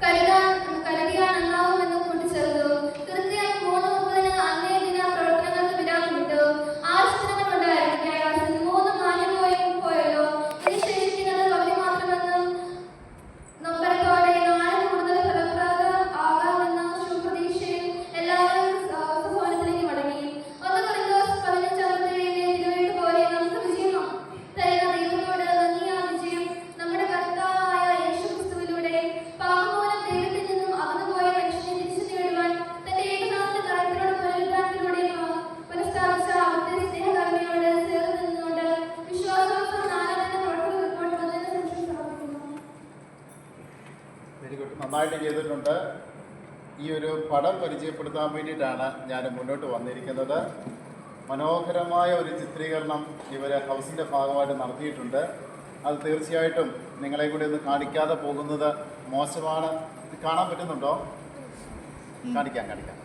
calidad. നന്നായിട്ട് ചെയ്തിട്ടുണ്ട്. ഈ ഒരു പടം പരിചയപ്പെടുത്താൻ വേണ്ടിയിട്ടാണ് ഞാൻ മുന്നോട്ട് വന്നിരിക്കുന്നത്. മനോഹരമായ ഒരു ചിത്രീകരണം ഇവർ ഹൗസിന്റെ ഭാഗമായിട്ട് നടത്തിയിട്ടുണ്ട്. അത് തീർച്ചയായിട്ടും നിങ്ങളെ കൂടി ഒന്ന് കാണിക്കാതെ പോകുന്നത് മോശമാണ്. ഇത് കാണാൻ പറ്റുന്നുണ്ടോ? കാണിക്കാം കാണിക്കാം.